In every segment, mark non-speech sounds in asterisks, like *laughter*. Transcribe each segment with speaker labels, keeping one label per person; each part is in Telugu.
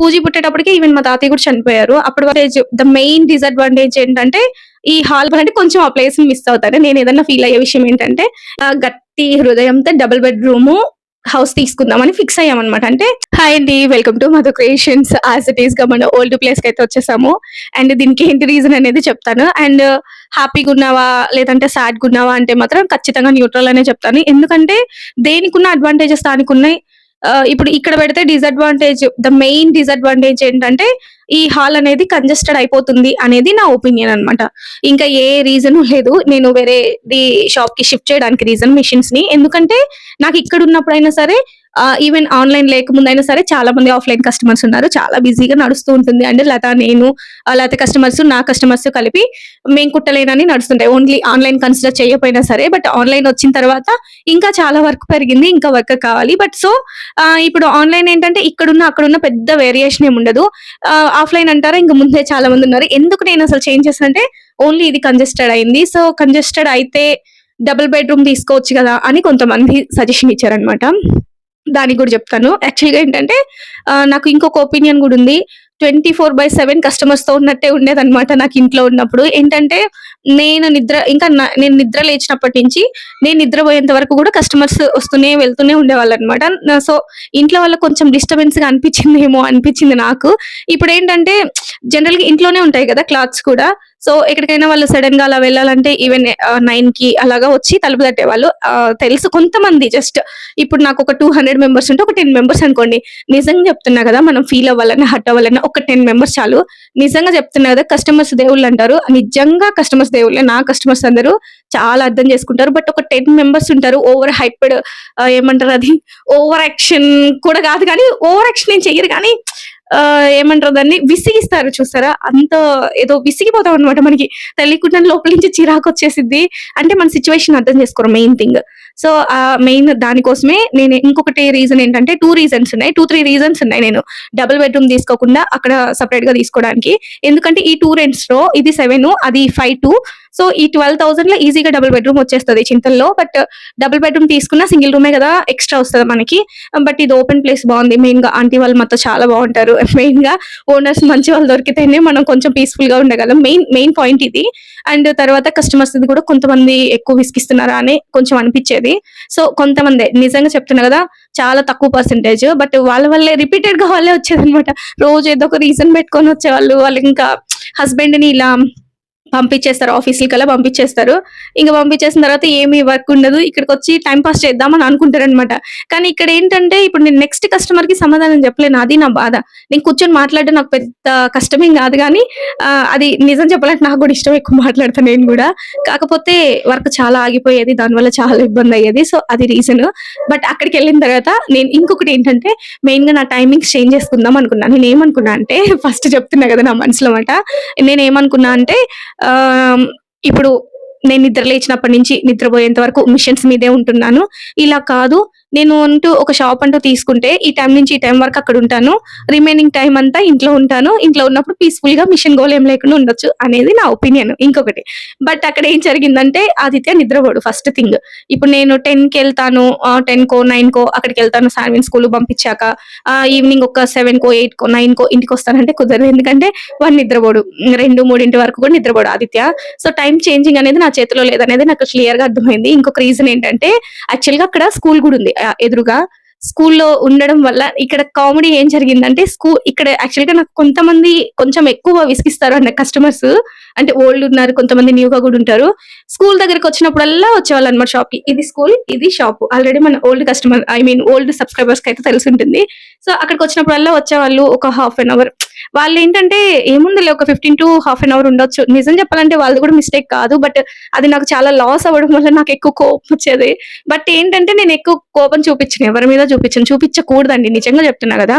Speaker 1: పూజీ పుట్టేటప్పటికి ఈవెన్ మా తాతయ్య కూడా చనిపోయారు. అప్పటి వరకు ద మెయిన్ డిసడ్వాంటేజ్ ఏంటంటే ఈ హాల్ అంటే కొంచెం ఆ ప్లేస్ మిస్ అవుతాను నేను ఏదన్నా ఫీల్ అయ్యే విషయం ఏంటంటే గట్టి హృదయంతో డబుల్ బెడ్రూమ్ హౌస్ తీసుకుందామని ఫిక్స్ అయ్యామన్నమాట. అంటే హాయ్ అండి welcome to Madhu creations as it ఈస్గా మన ఓల్డ్ ప్లేస్కి అయితే వచ్చేసాము. అండ్ దీనికి ఏంటి రీజన్ అనేది చెప్తాను. అండ్ హ్యాపీగా ఉన్నావా? లేదంటే సాడ్గా ఉన్నావా? అంటే మాత్రం ఖచ్చితంగా న్యూట్రల్ అనే చెప్తాను. ఎందుకంటే దేనికి ఉన్న అడ్వాంటేజెస్ దానికి ఉన్నాయి ఇప్పుడు ఇక్కడ పెడితే డిసడ్వాంటేజ్ ద మెయిన్ డిసడ్వాంటేజ్ ఏంటంటే ఈ హాల్ అనేది కంజెస్టెడ్ అయిపోతుంది అనేది నా ఒపీనియన్ అన్నమాట. ఇంకా ఏ రీజన్ లేదు. నేను వేరే ది షాప్కి షిఫ్ట్ చేయడానికి రీజన్ మిషన్స్ని. ఎందుకంటే నాకు ఇక్కడ ఉన్నప్పుడైనా సరే ఈవెన్ ఆన్లైన్ లేకముందైనా సరే చాలా మంది ఆఫ్లైన్ కస్టమర్స్ ఉన్నారు. చాలా బిజీగా నడుస్తూ ఉంటుంది. అంటే లత నేను లేకపోతే లత కస్టమర్స్ నా కస్టమర్స్ కలిపి మేము కుట్టలేనని నడుస్తుంటాయి. ఓన్లీ ఆన్లైన్ కన్సిడర్ చేయకపోయినా సరే బట్ ఆన్లైన్ వచ్చిన తర్వాత ఇంకా చాలా వర్క్ పెరిగింది. ఇంకా వర్క్ కావాలి. బట్ సో ఇప్పుడు ఆన్లైన్ ఏంటంటే ఇక్కడున్న అక్కడున్న పెద్ద వేరియేషన్ ఏమి ఉండదు. ఆఫ్లైన్ అంటారా ఇంకా ముందే చాలా మంది ఉన్నారు. ఎందుకు నేను అసలు చేంజ్ చేస్తానంటే ఓన్లీ ఇది కంజెస్టెడ్ అయింది. సో కంజెస్టెడ్ అయితే డబుల్ బెడ్రూమ్ తీసుకోవచ్చు కదా అని కొంతమంది సజెషన్ ఇచ్చారనమాట దానికి కూడా చెప్తాను. యాక్చువల్గా ఏంటంటే నాకు ఇంకొక ఒపీనియన్ కూడా ఉంది. ట్వంటీ ఫోర్ బై సెవెన్ కస్టమర్స్తో ఉన్నట్టే ఉండేదన్నమాట నాకు ఇంట్లో ఉన్నప్పుడు. ఏంటంటే నేను నిద్ర ఇంకా నేను నిద్ర లేచినప్పటి నుంచి నేను నిద్రపోయేంత వరకు కూడా కస్టమర్స్ వస్తూనే వెళ్తూనే ఉండేవాళ్ళు అనమాట సో ఇంట్లో వాళ్ళకి కొంచెం డిస్టర్బెన్స్గా అనిపించిందేమో అనిపించింది నాకు. ఇప్పుడు ఏంటంటే జనరల్గా ఇంట్లోనే ఉంటాయి కదా క్లాత్స్ కూడా. సో ఎక్కడికైనా వాళ్ళు సడన్గా అలా వెళ్ళాలంటే ఈవెన్ నైన్కి అలాగా వచ్చి తలుపు తట్టేవాళ్ళు. ఆ, తెలుసు కొంతమంది జస్ట్ ఇప్పుడు నాకు ఒక టూ హండ్రెడ్ మెంబర్స్ ఉంటే ఒక టెన్ మెంబర్స్ అనుకోండి. నిజంగా చెప్తున్నా కదా మనం ఫీల్ అవ్వాలన్నా హట్ అవ్వాలన్నా ఒక టెన్ మెంబర్స్ చాలు. నిజంగా చెప్తున్నా కదా కస్టమర్స్ దేవుళ్ళు అంటారు. నిజంగా కస్టమర్స్ దేవుళ్ళే నా కస్టమర్స్ అందరూ చాలా అర్థం చేసుకుంటారు. బట్ ఒక టెన్ మెంబర్స్ ఉంటారు ఓవర్ హైప్డ్ ఏమంటారు అది? ఓవర్ యాక్షన్ కూడా కాదు కానీ ఓవర్ యాక్షన్ నేను చెయ్యరు కానీ ఏమంటారు దాన్ని? విసిగిస్తారు చూస్తారా అంత ఏదో విసిగిపోతాం అనమాట మనకి. తెలియకుండా లోపల నుంచి చిరాకు వచ్చేసిద్ది. అంటే మన సిచ్యువేషన్ అర్థం చేసుకోరు మెయిన్ థింగ్. సో ఆ మెయిన్ దానికోసమే నేను ఇంకొకటి రీజన్ ఏంటంటే టూ రీజన్స్ ఉన్నాయి. టూ త్రీ రీజన్స్ ఉన్నాయి నేను. డబుల్ బెడ్రూమ్ తీసుకోకుండా అక్కడ సపరేట్గా తీసుకోవడానికి. ఎందుకంటే ఈ టూ రెంట్స్లో ఇది సెవెన్ అది ఫైవ్ టూ. సో ఈ ట్వెల్వ్ థౌసండ్లో ఈజీగా డబుల్ బెడ్రూమ్ వచ్చేస్తుంది చింతల్లో. బట్ డబుల్ బెడ్రూమ్ తీసుకున్న సింగిల్ రూమే కదా ఎక్స్ట్రా వస్తుంది మనకి. బట్ ఇది ఓపెన్ ప్లేస్ బాగుంది. మెయిన్గా ఆంటీ వాళ్ళు మాతో చాలా బాగుంటారు. *laughs* మెయిన్గా ఓనర్స్ మంచి వాళ్ళు దొరికితేనే మనం కొంచెం పీస్ఫుల్గా ఉండగలం. మెయిన్ మెయిన్ పాయింట్ ఇది. అండ్ తర్వాత కస్టమర్స్ ఇది కూడా కొంతమంది ఎక్కువ విసిగిస్తున్నారా అని కొంచెం అనిపించేది. సో కొంతమంది నిజంగా చెప్తున్నా కదా చాలా తక్కువ పర్సంటేజ్ బట్ వాళ్ళ వల్లే రిపీటెడ్గా వాళ్ళే వచ్చేది అనమాట రోజు ఏదో ఒక రీజన్ పెట్టుకొని వచ్చేవాళ్ళు వాళ్ళు ఇంకా హస్బెండ్ని ఇలా పంపించేస్తారు. ఆఫీసులకి అలా పంపించేస్తారు. ఇంకా పంపించేసిన తర్వాత ఏమీ వర్క్ ఉండదు. ఇక్కడికి వచ్చి టైం పాస్ చేద్దామని అనుకుంటారు అనమాట కానీ ఇక్కడ ఏంటంటే ఇప్పుడు నేను నెక్స్ట్ కస్టమర్కి సమాధానం చెప్పలేను. అది నా బాధ. నేను కూర్చొని మాట్లాడడం నాకు పెద్ద కష్టమేం కాదు కానీ అది నిజం చెప్పాలంటే నాకు కూడా ఇష్టం ఎక్కువ మాట్లాడతాను నేను కూడా. కాకపోతే వర్క్ చాలా ఆగిపోయేది. దానివల్ల చాలా ఇబ్బంది అయ్యేది. సో అది రీజన్ బట్ అక్కడికి వెళ్ళిన తర్వాత నేను ఇంకొకటి ఏంటంటే మెయిన్గా నా టైమింగ్స్ చేంజ్ చేసుకుందాం అనుకున్నాను నేను ఏమనుకున్నా అంటే *laughs* ఫస్ట్ చెప్తున్నా కదా నా మనసులో మాట. నేను ఏమనుకున్నా అంటే ఇప్పుడు నేను నిద్ర లేచినప్పటి నుంచి నిద్రపోయేంత వరకు మిషన్స్ మీదే ఉంటున్నాను. ఇలా కాదు నేను అంటూ ఒక షాప్ అంటూ తీసుకుంటే ఈ టైం నుంచి ఈ టైం వరకు అక్కడ ఉంటాను. రిమైనింగ్ టైం అంతా ఇంట్లో ఉంటాను. ఇంట్లో ఉన్నప్పుడు పీస్ఫుల్గా మిషన్ గోల్ ఏం లేకుండా ఉండొచ్చు అనేది నా ఒపీనియన్ ఇంకొకటి. బట్ అక్కడ ఏం జరిగిందంటే ఆదిత్య నిద్రపోడు ఫస్ట్ థింగ్ ఇప్పుడు నేను టెన్కి వెళ్తాను టెన్ కో నైన్ కో అక్కడికి వెళ్తాను సార్విన్ స్కూల్ పంపించాక ఈవినింగ్ ఒక సెవెన్ కో ఎయిట్ కో నైన్ కో ఇంటికి వస్తానంటే కుదరదు. ఎందుకంటే వాడు నిద్రపోడు. రెండు మూడింటి వరకు కూడా నిద్రపోడు ఆదిత్య. సో టైం చేంజింగ్ అనేది నా చేతిలో లేదనేది నాకు క్లియర్గా అర్థమైంది. ఇంకొక రీజన్ ఏంటంటే యాక్చువల్గా అక్కడ స్కూల్ కూడా ఉంది. ఎదురుగా స్కూల్లో ఉండడం వల్ల ఇక్కడ కామెడీ ఏం జరిగిందంటే స్కూల్ ఇక్కడ యాక్చువల్గా నాకు కొంతమంది కొంచెం ఎక్కువ విసిగిస్తారు అన్న కస్టమర్స్ అంటే ఓల్డ్ ఉన్నారు కొంతమంది న్యూగా కూడా ఉంటారు. స్కూల్ దగ్గరికి వచ్చినప్పుడల్లా వచ్చేవాళ్ళు అనమాట షాప్కి. ఇది స్కూల్ ఇది షాప్ ఆల్రెడీ మన old customer I mean old సబ్స్క్రైబర్స్కి అయితే తెలిసి ఉంటుంది. సో అక్కడికి వచ్చినప్పుడల్లా వచ్చేవాళ్ళు ఒక హాఫ్ అన్ అవర్ వాళ్ళు ఏంటంటే ఏముందిలే ఒక fifteen to half an hour ఉండొచ్చు. నిజం చెప్పాలంటే వాళ్ళు కూడా మిస్టేక్ కాదు బట్ అది నాకు చాలా లాస్ అవ్వడం వల్ల నాకు ఎక్కువ కోపం వచ్చేది. బట్ ఏంటంటే నేను ఎక్కువ కోపం చూపించను ఎవరి మీద చూపించను. చూపించకూడదండి నిజంగా చెప్తున్నా కదా.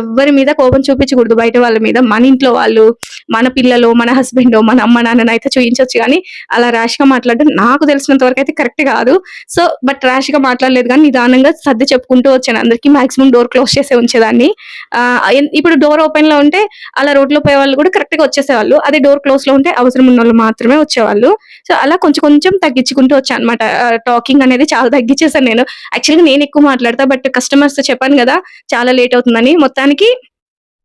Speaker 1: ఎవరి మీద కోపం చూపించకూడదు బయట వాళ్ళ మీద. మన ఇంట్లో వాళ్ళు మన పిల్లలు మన హస్బెండ్ మన అమ్మ నాన్నని అయితే చూపించవచ్చు కానీ అలా ర్యాష్గా మాట్లాడడం నాకు తెలిసినంత వరకు అయితే కరెక్ట్ కాదు. సో బట్ ర్యాష్గా మాట్లాడలేదు కానీ నిదానంగా సర్ది చెప్పుకుంటూ వచ్చాను. అందరికీ మాక్సిమం డోర్ క్లోజ్ చేసే ఉంచేదాన్ని. ఇప్పుడు డోర్ ఓపెన్లో ఉంటే అలా రోడ్లో పోయే వాళ్ళు కూడా కరెక్ట్గా వచ్చేసేవాళ్ళు. అదే డోర్ క్లోజ్లో ఉంటే అవసరం ఉన్న వాళ్ళు మాత్రమే వచ్చేవాళ్ళు. సో అలా కొంచెం కొంచెం తగ్గించుకుంటూ వచ్చాను అనమాట టాకింగ్ అనేది చాలా తగ్గించేసాను నేను. యాక్చువల్గా నేను ఎక్కువ మాట్లాడతా బట్ కస్టమర్స్ చెప్పాను కదా చాలా లేట్ అవుతుందని. మొత్తానికి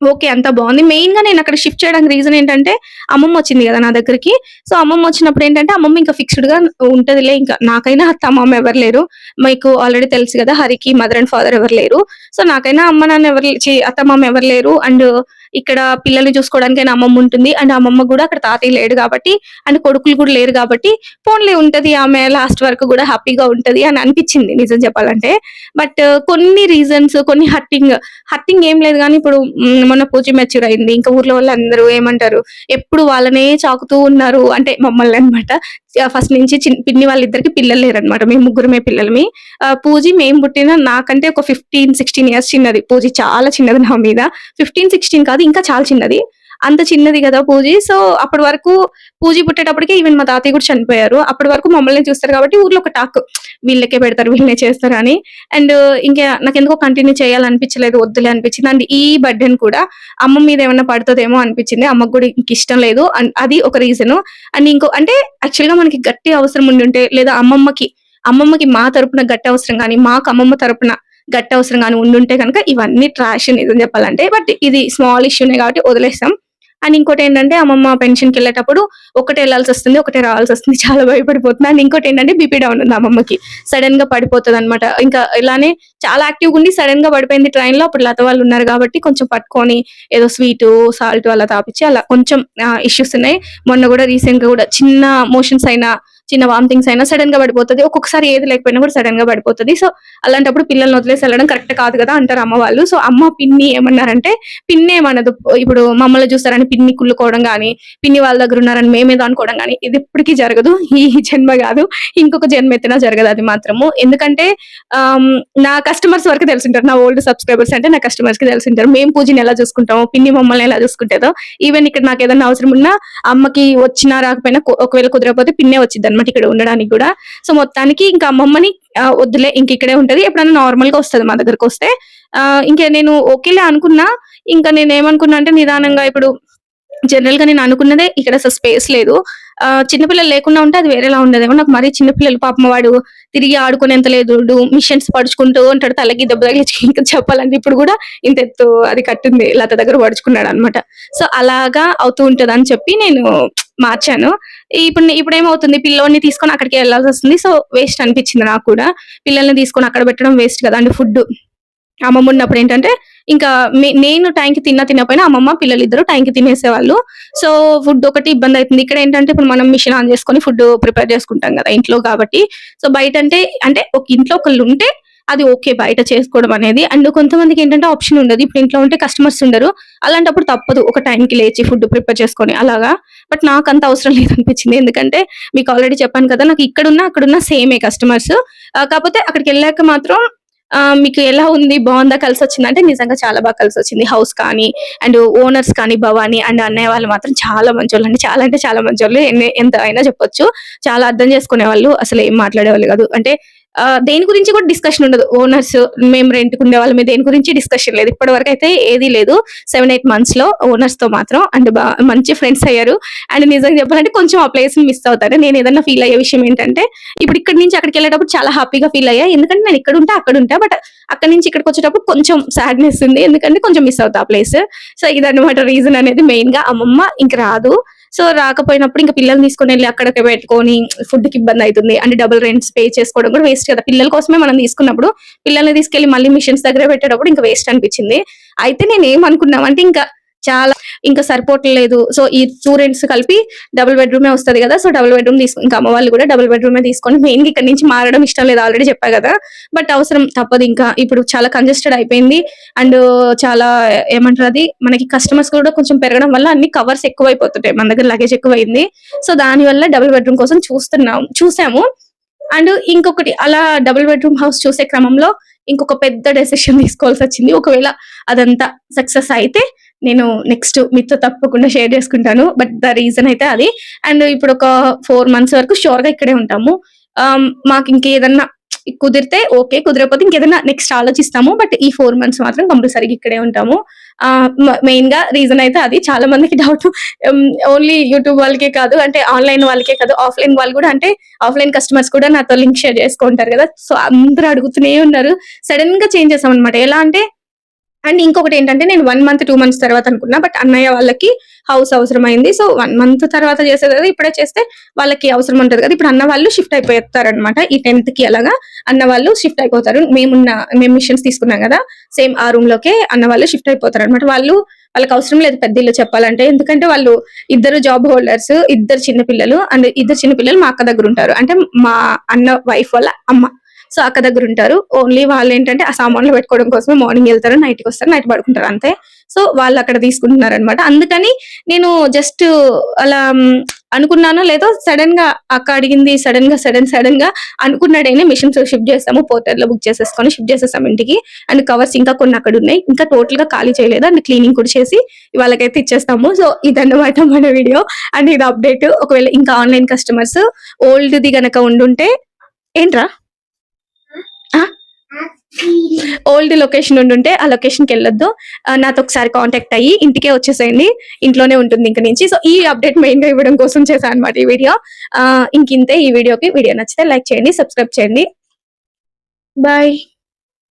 Speaker 1: ఓకే. అంత బాగుంది మెయిన్గా నేను అక్కడ షిఫ్ట్ చేయడానికి రీజన్ ఏంటంటే, అమ్మమ్మ వచ్చింది కదా నా దగ్గరికి. సో, అమ్మమ్మ వచ్చినప్పుడు ఏంటంటే, అమ్మమ్మ ఇంకా ఫిక్స్డ్గా ఉంటదిలే ఇంకా. నాకైనా అత్త, అమ్మమ్మ ఎవరు లేరు. మీకు ఆల్రెడీ తెలుసు కదా హరికి మదర్ అండ్ ఫాదర్ ఎవరు లేరు. సో, నాకైనా అమ్మ, నాన్న ఎవరు అత్త, అమ్మమ్మ ఎవరు లేరు. అండ్ ఇక్కడ పిల్లల్ని చూసుకోవడానికైనా అమ్మమ్మ ఉంటుంది. అండ్ అమ్మమ్మ కూడా అక్కడ తాతయ్య లేడు కాబట్టి అండ్ కొడుకులు కూడా లేరు కాబట్టి ఫోన్లే ఉంటది ఆమె లాస్ట్ వరకు కూడా హ్యాపీగా ఉంటది అని అనిపించింది నిజం చెప్పాలంటే. బట్ కొన్ని రీజన్స్ కొన్ని హర్టింగ్, హర్టింగ్ ఏం లేదు కానీ ఇప్పుడు నేను మొన్న పూజ మెచ్యూర్ అయింది. ఇంకా ఊర్లో వాళ్ళందరూ ఏమంటారు, ఎప్పుడు వాళ్ళనే చాకుతూ ఉన్నారు. అంటే మమ్మల్ని అనమాట ఫస్ట్ నుంచి చిన్న పిన్ని వాళ్ళిద్దరికి పిల్లలు లేరనమాట. మేము ముగ్గురమే పిల్లలమి. ఆహ్, పూజి మేము పుట్టిన నాకంటే ఒక 15, 16 ఇయర్స్ చిన్నది. పూజి చాలా చిన్నది నా మీద. 15, 16 కాదు ఇంకా చాలా చిన్నది. అంత చిన్నది కదా పూజ సో, అప్పటి వరకు పూజ పుట్టేటప్పటికే ఈవెన్ మా తాతయ్య కూడా చనిపోయారు. అప్పటి వరకు మమ్మల్ని చూస్తారు కాబట్టి ఊర్లో ఒక టాక్ వీళ్ళకే పెడతారు, వీళ్ళనే చేస్తారు అని. అండ్ ఇంకా నాకు ఎందుకో కంటిన్యూ చేయాలనిపించలేదు. వద్దులే అనిపించింది. అండ్ ఈ బర్డెన్ కూడా అమ్మ మీద ఏమైనా పడుతుందేమో అనిపించింది. అమ్మకు కూడా ఇంకిష్టం లేదు. అండ్ అది ఒక రీజన్ అండ్ ఇంకో అంటే యాక్చువల్‌గా మనకి గట్టి అవసరం ఉండి ఉంటే లేదా అమ్మమ్మకి, అమ్మమ్మకి మా తరపున గట్టి అవసరం కానీ మాకు అమ్మమ్మ తరపున గట్టి అవసరం కానీ ఉండుంటే కనుక ఇవన్నీ ట్రాష్ నిజం చెప్పాలంటే. బట్ ఇది స్మాల్ ఇష్యూనే కాబట్టి వదిలేస్తాం అండ్ ఇంకోటేంటంటే అమ్మమ్మ పెన్షన్‌కెళ్ళేటప్పుడు ఒకటే వెళ్ళాల్సి వస్తుంది ఒకటే రావాల్సి వస్తుంది చాలా భయపడిపోతుంది అండ్ ఇంకోటేంటంటే బీపీ డౌన్ ఉంది అమ్మమ్మకి. సడన్గా పడిపోతుంది అనమాట ఇంకా ఇలానే చాలా యాక్టివ్‌గుండి సడెన్‌గా పడిపోయింది ట్రైన్లో అప్పుడు లత వాళ్ళు ఉన్నారు కాబట్టి కొంచెం పట్టుకొని ఏదో స్వీట్ సాల్ట్ అలా తాపిచ్చి అలా కొంచెం ఇష్యూస్ ఉన్నాయి. మొన్న కూడా రీసెంట్గా కూడా చిన్న మోషన్స్ అయినా, చిన్న వామిటింగ్స్ అయినా సడెన్‌గా పడిపోతుంది. ఒక్కొక్కసారి ఏది లేకపోయినా కూడా సడన్గా పడిపోతుంది. సో, అలాంటప్పుడు పిల్లల్ని వదిలేసి వెళ్ళడం కరెక్ట్ కాదు కదా అంటారు అమ్మ వాళ్ళు. సో, అమ్మ, పిన్ని ఏమన్నారంటే ఏమన్నది ఇప్పుడు మమ్మల్ని చూస్తారని పిన్ని కుళ్ళుకోవడం కానీ పిన్ని వాళ్ళ దగ్గర ఉన్నారని మేమేదో అనుకోవడం కానీ ఇది ఇప్పటికీ జరగదు. ఈ జన్మ కాదు. ఇంకొక జన్మ ఎత్తినా జరగదు అది మాత్రము. ఎందుకంటే నా కస్టమర్స్ వరకు తెలుసుంటారు. నా ఓల్డ్ సబ్‌స్క్రైబర్స్ అంటే నా కస్టమర్స్‌కి తెలుసుంటారు. మేము పూజని ఎలా చూసుకుంటామో, పిన్ని మమ్మల్ని ఎలా చూసుకుంటేదో. ఈవెన్ ఇక్కడ నాకు ఏదైనా అవసరం ఉన్నా అమ్మకి వచ్చినా రాకపోయినా ఒకవేళ కుదరకపోతే పిన్నే అనమాట ఇక్కడ ఉండడానికి కూడా సో, మొత్తానికి ఇంకా అమ్మమ్మని వద్దులే ఇంక ఇక్కడే ఉంటది. ఎప్పుడైనా నార్మల్‌గా వస్తది మా దగ్గరకు వస్తే ఇంకా నేను ఓకేలే అనుకున్నా. ఇంకా నేను ఏమనుకున్నా అంటే నిదానంగా ఇప్పుడు జనరల్గా నేను అనుకున్నదే ఇక్కడ అసలు స్పేస్ లేదు. చిన్నపిల్లలు లేకుండా ఉంటే అది వేరేలా ఉండదేమో నాకు మరీ చిన్నపిల్లలు పాపం వాడు తిరిగి ఆడుకునేంత లేదు. మిషన్స్ పడుచుకుంటూ ఉంటాడు. తలకి దెబ్బ తగిలించి ఇంకా చెప్పాలంటే ఇప్పుడు కూడా ఇంత ఎత్తు అది కట్టింది లత దగ్గర పడుచుకున్నాడనమాట. సో, అలాగా అవుతూ ఉంటదని చెప్పి నేను మార్చాను. ఇప్పుడు ఇప్పుడేమవుతుంది పిల్లోడిని తీసుకొని అక్కడికి వెళ్ళాల్సి వస్తుంది సో, వేస్ట్ అనిపించింది నాకు కూడా. పిల్లల్ని తీసుకొని అక్కడ పెట్టడం వేస్ట్ కదా! అంటే ఫుడ్ అమ్మమ్మ ఉన్నప్పుడు ఏంటంటే ఇంకా మే నేను టైంకి తిన్నా తినకపోయినా అమ్మమ్మ, పిల్లలు ఇద్దరు టైంకి తినేసేవాళ్ళు. సో, ఫుడ్ ఒకటి ఇబ్బంది అవుతుంది ఇక్కడ ఏంటంటే ఇప్పుడు మనం మిషన్ ఆన్ చేసుకొని ఫుడ్ ప్రిపేర్ చేసుకుంటాం కదా ఇంట్లో కాబట్టి. సో, బయట అంటే అంటే ఒక ఇంట్లో ఒకళ్ళు ఉంటే అది ఓకే. బయట చేసుకోవడం అనేది. అండ్ కొంతమందికి ఏంటంటే ఆప్షన్ ఉండదు. ఇప్పుడు ఇంట్లో ఉంటే కస్టమర్స్ ఉండరు. అలాంటప్పుడు తప్పదు. ఒక టైంకి లేచి ఫుడ్ ప్రిపేర్ చేసుకొని అలాగా. బట్ నాకు అంత అవసరం *laughs* లేదనిపించింది. ఎందుకంటే మీకు ఆల్రెడీ చెప్పాను కదా! నాకు ఇక్కడున్న, అక్కడున్న సేమే కస్టమర్స్. కాకపోతే అక్కడికి వెళ్ళాక మాత్రం మీకు ఎలా ఉంది? బాగుందా కలిసి వచ్చింది అంటే నిజంగా చాలా బాగా కలిసి వచ్చింది హౌస్ కానీ, అండ్ ఓనర్స్ కానీ భవాని అండ్ అన్నయ్య వాళ్ళు మాత్రం చాలా మంచోళ్ళండి. చాలా అంటే చాలా మంచోళ్ళు. వాళ్ళు ఎంత అయినా చెప్పొచ్చు. చాలా అర్థం చేసుకునే వాళ్ళు అసలు ఏం మాట్లాడేవాళ్ళు కాదు అంటే దేని గురించి కూడా డిస్కషన్ ఉండదు. ఓనర్స్ మేము రెంట్‌కి మీద దేని గురించి డిస్కషన్ లేదు. ఇప్పటి వరకు అయితే ఏది లేదు. సెవెన్ ఎయిట్ మంత్స్లో ఓనర్స్తో మాత్రం అండ్ మంచి ఫ్రెండ్స్ అయ్యారు. అండ్ నిజంగా చెప్పాలంటే కొంచెం ఆ ప్లేస్ మిస్ అవుతాను. ఏదైనా ఫీల్ అయ్యే విషయం ఏంటంటే ఇప్పుడు ఇక్కడి నుంచి అక్కడికెళ్ళేటప్పుడు చాలా హ్యాపీగా ఫీల్ అయ్యా. ఎందుకంటే నేను ఇక్కడ ఉంటా అక్కడ ఉంటా బట్ అక్కడ నుంచి ఇక్కడికి వచ్చేటప్పుడు కొంచెం సాడ్‌నెస్ ఉంది. ఎందుకంటే కొంచెం మిస్ అవుతా ఆ ప్లేస్. సో, ఇదన్నమాట రీజన్ అనేది మెయిన్గా అమ్మమ్మ ఇంక రాదు. సో, రాకపోయినప్పుడు ఇంకా పిల్లల్ని తీసుకొనెళ్ళి అక్కడికి పెట్టుకొని ఫుడ్‌కి అవుతుంది అంటే డబుల్ రెంట్స్ పే చేసుకోవడం కూడా వేస్ట్ కదా! పిల్లల కోసమే మనం తీసుకున్నప్పుడు పిల్లల్ని తీసుకెళ్ళి మళ్ళీ మిషన్స్ దగ్గర పెట్టేటప్పుడు ఇంకా వేస్ట్ అనిపించింది. అయితే నేను ఏమనుకున్నామంటే ఇంకా చాలా ఇంకా సరిపోవట్లేదు. సో, ఈ టూ రెంట్స్ కలిపి డబుల్ బెడ్‌రూమే వస్తది కదా సో, డబుల్ బెడ్‌రూమ్ తీసుకు ఇంకా అమ్మ వాళ్ళు కూడా డబుల్ బెడ్‌రూమే తీసుకొని మెయిన్‌గా ఇక్కడ నుంచి మారడం ఇష్టం లేదు. ఆల్రెడీ చెప్పా కదా బట్ అవసరం తప్పదు ఇంకా ఇప్పుడు చాలా కంజెస్టెడ్ అయిపోయింది. అండ్ చాలా ఏమంటారు అది మనకి కస్టమర్స్ కూడా కొంచెం పెరగడం వల్ల అన్ని కవర్స్ ఎక్కువైపోతుంటాయి. మన దగ్గర లగేజ్ ఎక్కువైంది సో, దానివల్ల డబుల్ బెడ్‌రూమ్ కోసం చూస్తున్నాం చూసాము. అండ్ ఇంకొకటి అలా డబుల్ బెడ్‌రూమ్ హౌస్ చూసే క్రమంలో ఇంకొక పెద్ద డెసిషన్ *laughs* తీసుకోవాల్సి వచ్చింది ఒకవేళ అదంతా సక్సెస్ అయితే నేను నెక్స్ట్ మీతో తప్పకుండా షేర్ చేసుకుంటాను. బట్ ద రీజన్ అయితే అది. అండ్ ఇప్పుడు ఒక ఫోర్ మంత్స్ వరకు ష్యూర్‌గా ఇక్కడే ఉంటాము. Um, మాకు ఇంకేదన్నా కుదిరితే ఓకే. కుదరకపోతే ఇంకేదన్నా నెక్స్ట్ ఆలోచిస్తాము. బట్ ఈ ఫోర్ మంత్స్ మాత్రం కంపల్సరీగా ఇక్కడే ఉంటాము. Uh, మెయిన్గా రీజన్ అయితే అది. చాలా మందికి డౌట్ ఓన్లీ యూట్యూబ్ వాళ్ళకే కాదు అంటే ఆన్‌లైన్ వాళ్ళకే కాదు ఆఫ్‌లైన్ వాళ్ళు కూడా అంటే ఆఫ్‌లైన్ కస్టమర్స్ కూడా నాతో లింక్ షేర్ చేసుకుంటారు కదా సో, అందరూ అడుగుతూనే ఉన్నారు. సడెన్‌గా చేంజ్ చేసామన్నమాట. ఎలా అంటే అండ్ ఇంకొకటి ఏంటంటే నేను వన్ మంత్ టూ మంత్స్ తర్వాత అనుకున్నా బట్ అన్నయ్య వాళ్ళకి హౌస్ అవసరం అయింది సో వన్ మంత్ తర్వాత చేసేది కదా ఇప్పుడే చేస్తే వాళ్ళకి అవసరం ఉంటది కదా. ఇప్పుడు అన్న వాళ్ళు షిఫ్ట్ అయిపోతారనమాట ఈ టెన్త్కి అలాగా అన్న వాళ్ళు షిఫ్ట్ అయిపోతారు. మేమున్న మేము మిషన్స్ తీసుకున్నాం కదా సేమ్ ఆ రూమ్ లోకే అన్న వాళ్ళు షిఫ్ట్ అయిపోతారు అనమాట వాళ్ళు వాళ్ళకి అవసరం లేదు పెద్ద ఇల్లు చెప్పాలంటే. ఎందుకంటే వాళ్ళు ఇద్దరు జాబ్ హోల్డర్స్ ఇద్దరు చిన్న పిల్లలు అండ్ ఇద్దరు చిన్న పిల్లలు మా అక్క దగ్గర ఉంటారు. అంటే మా అన్న వైఫ్ వాళ్ళ అమ్మ. సో అక్క దగ్గర ఉంటారు. ఓన్లీ వాళ్ళు ఏంటంటే ఆ సామాన్లు పెట్టుకోవడం కోసమే మార్నింగ్ వెళ్తారు నైట్కి వస్తారు నైట్ పడుకుంటారు అంతే. సో వాళ్ళు అక్కడ తీసుకుంటున్నారు అనమాట అందుకని నేను జస్ట్ అలా అనుకున్నాను అనుకున్నానో లేదో సడన్గా అక్క అడిగింది సడన్గా సడన్ సడన్గా అనుకున్నాడైనా మిషన్స్ షిఫ్ట్ చేస్తాము పోర్టర్లో బుక్ చేసేసుకొని షిఫ్ట్ చేసేస్తాం ఇంటికి. అండ్ కవర్స్ ఇంకా కొన్ని అక్కడ ఉన్నాయి. ఇంకా టోటల్గా ఖాళీ చేయలేదు. అండ్ క్లీనింగ్ కూడా చేసి వాళ్ళకైతే ఇచ్చేస్తాము. సో ఇదన్నమాట మన వీడియో అండ్ ఇది అప్డేట్ ఒకవేళ ఇంకా ఆన్లైన్ కస్టమర్స్ ఓల్డ్ ది గనక ఉండుంటే ఏంట్రా? ఓల్డ్ లొకేషన్ ఉండుంటే ఆ లొకేషన్కి వెళ్ళొద్దు నాతో ఒకసారి కాంటాక్ట్ అయ్యి ఇంటికే వచ్చేసేయండి. ఇంట్లోనే ఉంటుంది ఇంక నుంచి. సో ఈ అప్డేట్ మెయిన్గా ఇవ్వడం కోసం చేశాను అనమాట ఈ వీడియో. ఇంకింతే ఈ వీడియోకి. వీడియో నచ్చితే లైక్ చేయండి సబ్స్క్రైబ్ చేయండి. బాయ్.